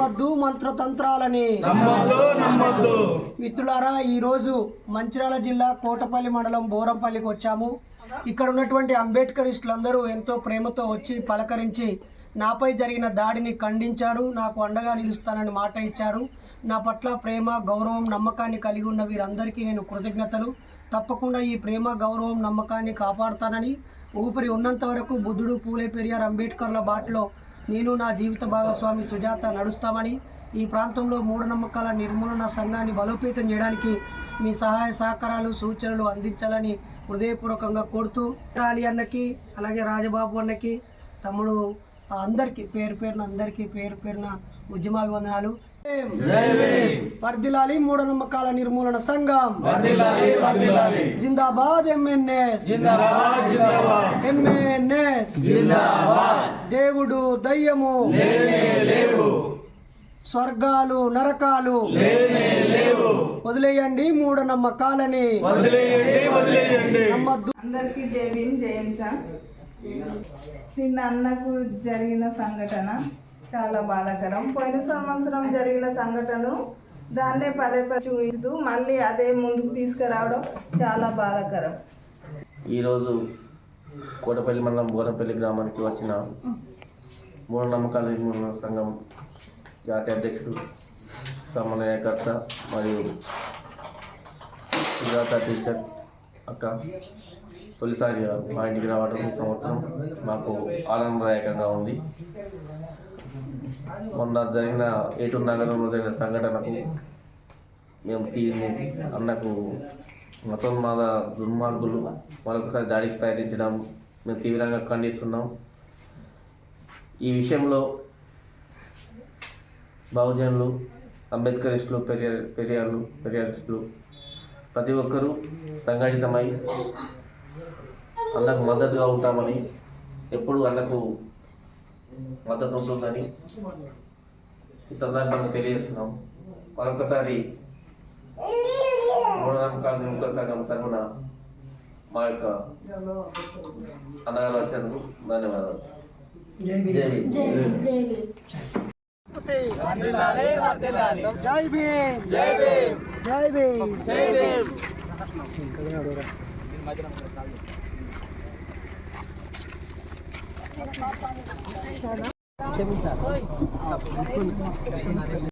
నమ్మద్దు మంత్రతంత్రాలని. మిత్రులారా ఈరోజు మంచిర్యాల జిల్లా కోటపల్లి మండలం బోరంపల్లికి వచ్చాము. ఇక్కడ ఉన్నటువంటి అంబేద్కరిస్టులందరూ ఎంతో ప్రేమతో వచ్చి పలకరించి నాపై జరిగిన దాడిని ఖండించారు నాకు అండగా నిలుస్తానని మాట ఇచ్చారు. నా పట్ల ప్రేమ గౌరవం నమ్మకాన్ని కలిగి ఉన్న వీరందరికీ నేను కృతజ్ఞతలు. తప్పకుండా ఈ ప్రేమ గౌరవం నమ్మకాన్ని కాపాడుతానని ఊపిరి ఉన్నంత వరకు బుద్ధుడు పూలే పెరియార్ అంబేద్కర్ల బాటలో నేను నా జీవిత భాగస్వామి సుజాత నడుస్తామని ఈ ప్రాంతంలో మూఢనమ్మకాల నిర్మూలన సంఘాన్ని బలోపేతం చేయడానికి మీ సహాయ సహకారాలు సూచనలు అందించాలని హృదయపూర్వకంగా కోరుతూ రాలి అన్నకి అలాగే రాజబాబు అన్నకి తమ్ముడు అందరికీ పేరు పేరున అందరికీ పేరు పేరున ఉద్యమాభివందనాలు. వర్దిలాలి మూఢనమ్మకాల నిర్మూలన సంఘం. జిందాబాద్ ఎంఎన్ఎస్ జిందాబాద్ జిందాబాద్. ఎంఎన్ఎస్ జిందాబాద్. దేవుడు దయ్యము. స్వర్గాలు నరకాలు. వదిలేయండి మూఢనమ్మకాలని. వదిలేయండి వదిలేయండి. నమ్మద్దు. అందరికీ జై భీమ్ జై హింస నిన్న అన్నకు జరిగిన సంఘటన చాలా బాధాకరం. పోయిన సంవత్సరం జరిగిన సంఘటనను దాన్నే పదే పదే చూపిస్తూ మళ్ళీ అదే ముందుకు తీసుకురావడం చాలా బాధాకరం. ఈరోజు కోటపల్లి మండలం బోనపల్లి గ్రామానికి వచ్చిన మూఢనమ్మకాల నిర్మూలన సంఘం జాతీయ అధ్యక్షుడు సమన్వయకర్త మరియు సుజాత టీచర్ అక్క తొలిసారిగా మా ఇంటికి రావడం ఈ సంవత్సరం మాకు ఆనందదాయకంగా ఉంది. మొన్న జరిగిన ఏటూరు నగరంలో జరిగిన సంఘటనకు మేము తీ అన్నకు మతోన్మాద దుర్మార్గులు మరొకసారి దాడికి ప్రయత్నించడం మేము తీవ్రంగా ఖండిస్తున్నాం. ఈ విషయంలో బహుజనులు అంబేద్కరిస్టులు పెరియార్ పెరియార్లు పెరియారిస్టులు ప్రతి ఒక్కరూ సంఘటితమై అన్నకు మద్దతుగా ఉంటామని ఎప్పుడు అన్నకు మద్దతు ఉంటుందని ఈ సందర్భంగా తెలియజేస్తున్నాం. మరొకసారి మూఢనమ్మకాల విముక్త సంఘం తరఫున మా యొక్క అన్నగారు వచ్చినందుకు ధన్యవాదాలు. జై భీమ్. జై భీమ్. జై భీమ్. జై భీమ్. జై భీమ్. ¿Qué buscas?